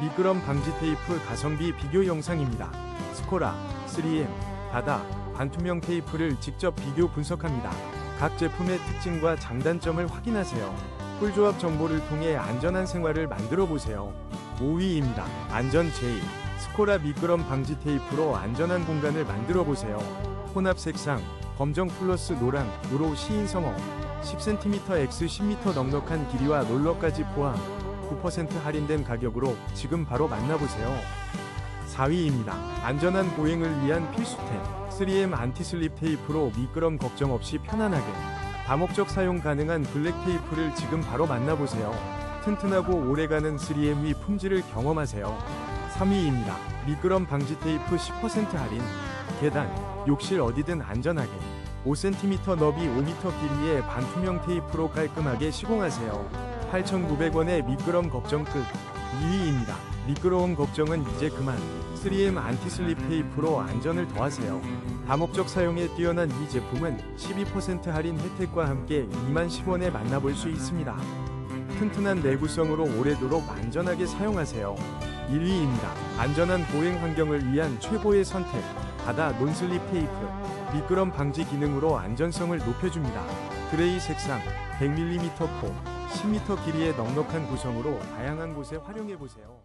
미끄럼 방지 테이프 가성비 비교 영상입니다. 스코라, 3M, 다다, 반투명 테이프를 직접 비교 분석합니다. 각 제품의 특징과 장단점을 확인하세요. 꿀조합 정보를 통해 안전한 생활을 만들어 보세요. 5위입니다. 안전 제일. 스코라 미끄럼 방지 테이프로 안전한 공간을 만들어 보세요. 혼합 색상, 검정 플러스 노랑, 요로 시인 성어, 10cm x 10m 넉넉한 길이와 롤러까지 포함, 9% 할인된 가격으로 지금 바로 만나보세요. 4위입니다. 안전한 보행을 위한 필수템 3M 안티슬립 테이프로 미끄럼 걱정 없이 편안하게 다목적 사용 가능한 블랙 테이프를 지금 바로 만나보세요. 튼튼하고 오래가는 3M의 품질을 경험하세요. 3위입니다. 미끄럼 방지 테이프 10% 할인 계단, 욕실 어디든 안전하게 5cm 너비 5m 길이의 반투명 테이프로 깔끔하게 시공하세요. 8,900원의 미끄럼 걱정 끝 2위입니다. 미끄러운 걱정은 이제 그만 3M 안티슬립 테이프로 안전을 더하세요. 다목적 사용에 뛰어난 이 제품은 12% 할인 혜택과 함께 2만 10원에 만나볼 수 있습니다. 튼튼한 내구성으로 오래도록 안전하게 사용하세요. 1위입니다. 안전한 보행 환경을 위한 최고의 선택. 바다 논슬립 테이프. 미끄럼 방지 기능으로 안전성을 높여줍니다. 그레이 색상, 100mm 폭, 10m 길이의 넉넉한 구성으로 다양한 곳에 활용해 보세요.